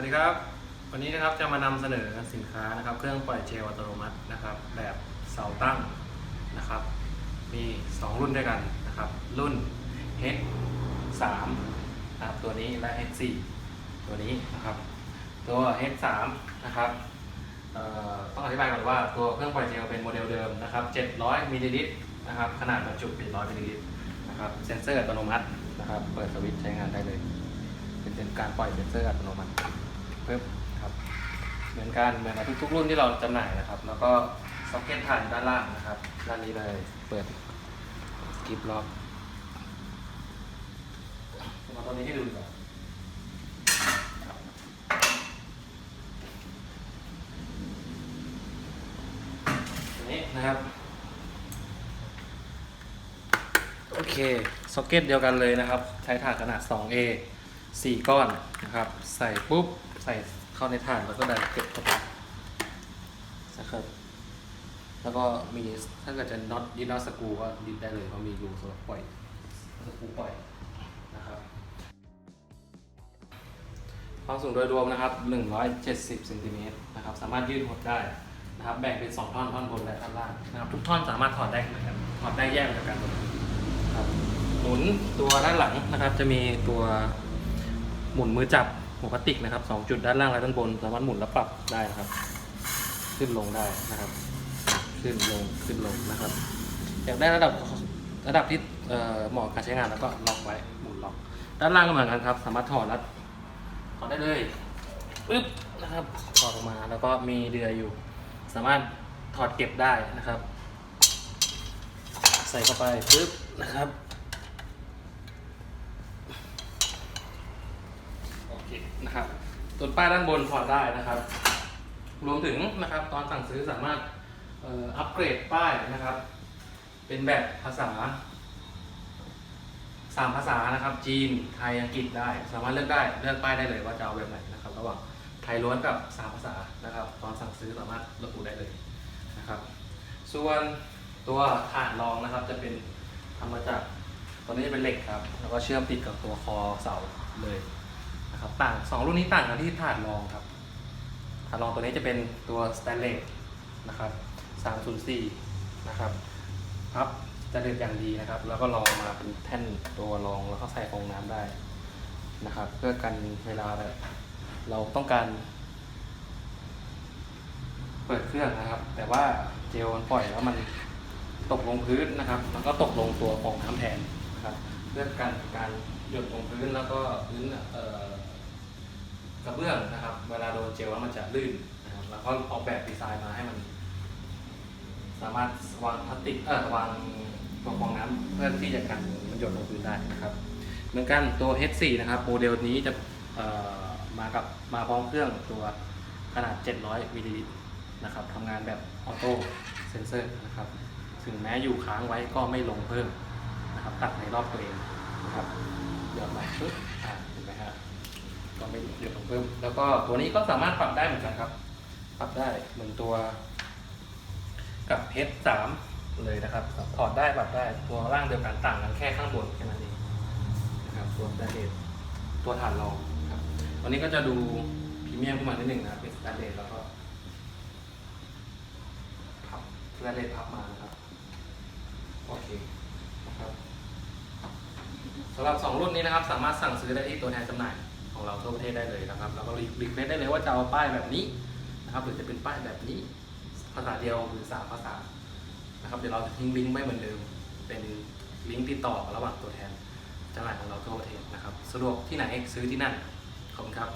วัสดีครับ วันนี้นะครับจะมานำเสนอสินค้านะครับ เครื่องปล่อยเจลอัตโนมัตินะครับ แบบเสาตั้งนะครับ มี 2 รุ่นด้วยกันนะครับ รุ่น H3 นะครับตัวนี้และ H4 ตัวนี้นะครับ ตัว H3 นะครับต้องอธิบายก่อนว่าตัวเครื่องปล่อยเจลเป็นโมเดลเดิมนะครับ 700 มิลลิลิตรนะครับ ขนาดบรรจุ 700 มิลลิลิตรนะครับเซ็นเซอร์อัตโนมัตินะครับ เปิดสวิตช์ใช้งานได้เลย เป็นการปล่อยเซ็นเซอร์อัตโนมัติ เพิ่มครับ เหมือนกันเหมือนกับทุกๆรุ่นที่เราจำหน่ายนะครับ แล้วก็ซ็อกเก็ตถ่านด้านล่างนะครับด้านนี้เลย เปิดกิฟล็อกเอาตัวนี้ให้ดูดีกว่าตัวนี้นะครับ โอเคซ็อกเก็ตเดียวกันเลยนะครับ ใช้ถ่านขนาด 2A 4 ก้อนนะครับ ใส่ปุ๊บใส่เข้าในถ่านแล้วก็ดันเก็บเข้าไปนะครับ แล้วก็มีถ้าเกิดจะน็อตยึดน็อตสกูก็ยึดได้เลยเพราะมีรูสำหรับปล่อยสกูปล่อยนะครับความสูงโดยรวมนะครับ 170เซนติเมตรนะครับ สามารถยืดหดได้นะครับ แบ่งเป็น 2 ท่อน ท่อนบนและท่อนล่างนะครับ ทุกท่อนสามารถถอดได้เหมือนกัน ถอดได้แยกจากกันหมดครับหมุนตัวด้านหลังนะครับ จะมีตัวหมุนมือจับ หัวพลาสติกนะครับสองจุดด้านล่างและด้านบน สามารถหมุนและปรับได้นะครับ ขึ้นลงได้นะครับ ขึ้นลงขึ้นลงนะครับ อยากได้ระดับระดับที่เหมาะกับการใช้งานแล้วก็ล็อกไว้หมุนล็อก ด้านล่างก็เหมือนกันครับ สามารถถอดแล้วถอดได้เลยปึ๊บนะครับถอดออกมาแล้วก็มีเดือยอยู่ สามารถถอดเก็บได้นะครับ ใส่เข้าไปปึ๊บนะครับ โอเค นะครับตัวป้ายด้านบนถอดได้นะครับ รวมถึงนะครับตอนสั่งซื้อสามารถอัปเกรดป้ายนะครับ เป็นแบบภาษาสามภาษานะครับ จีนไทยอังกฤษได้ สามารถเลือกได้เลือกป้ายได้เลยว่าจะเอาแบบไหนนะครับ ระหว่างไทยล้วนกับสามภาษานะครับ ตอนสั่งซื้อสามารถระบุได้เลยนะครับ ส่วนตัวฐานรองนะครับ จะเป็นทำมาจากตัวนี้จะเป็นเหล็กครับ แล้วก็เชื่อมติดกับตัวคอเสาเลย ครับต่างสองรุ่นนี้ต่างกันที่ฐานรองครับฐานรองตัวนี้จะเป็นตัวสแตนเลสนะครับ304นะครับพับจะเด็ดอย่างดีนะครับ แล้วก็รองมาเป็นแท่นตัวรองแล้วก็ใส่ฟองน้ำได้นะครับ เพื่อกันเวลาแบบเราต้องการ เปิดเครื่องนะครับ แต่ว่าเจลมันปล่อยแล้วมันตกลงพื้นนะครับมันก็ตกลงตัวฟองน้ำแทนนะครับเพื่อกันการหยดลงพื้นแล้วก็พื้นเอ่อ กระเบื้องนะครับ เวลาโดนเจลแล้วมันจะลื่นนะครับแล้วก็ออกแบบดีไซน์มาให้มัน สามารถวางพลาสติกเออวางตัวฟองน้ำเพื่อที่จะกันมันหยดลงพื้นได้นะครับ เหมือนกันตัว H4 นะครับโมเดลนี้จะเอ่อมากับมาพร้อมเครื่องตัวขนาด 700มิลลิลิตรนะครับทำงานแบบออโต้เซนเซอร์นะครับ ถึงแม้อยู่ค้างไว้ก็ไม่ลงเพิ่มนะครับตัดในรอบตัวเองนะครับหยอดไปปึ๊บอ่าเห็นไหมฮะ ก็ไม่หยดลงเพิ่ม แล้วก็ตัวนี้ก็สามารถปรับได้เหมือนกันครับ ปรับได้เหมือนตัว กับเพชรสามเลยนะครับ ถอดได้ปรับได้ตัวร่างเดียวกันต่างกันแค่ข้างบนแค่นั้นเองนะครับตัวสแตนเลสตัวฐานรองครับตัวนี้ก็จะดูพรีเมียมขึ้นมานิดหนึ่งนะครับเป็นสแตนเลสแล้วก็พับสแตนเลสพับมานะครับโอเคนะครับสำหรับสองรุ่นนี้นะครับ สามารถสั่งซื้อได้ที่ตัวแทนจำหน่าย ของเราทั่วประเทศได้เลยนะครับแล้วก็รีเควสได้เลยว่าจะเอาป้ายแบบนี้นะครับหรือจะเป็นป้ายแบบนี้ ภาษาเดียวหรือสามภาษานะครับเดี๋ยวเราจะทิ้งลิงก์ไว้เหมือนเดิม เป็นลิงก์ติดต่อระหว่างตัวแทนจำหน่ายของเราทั่วประเทศนะครับสะดวกที่ไหนซื้อที่นั่นขอบคุณครับ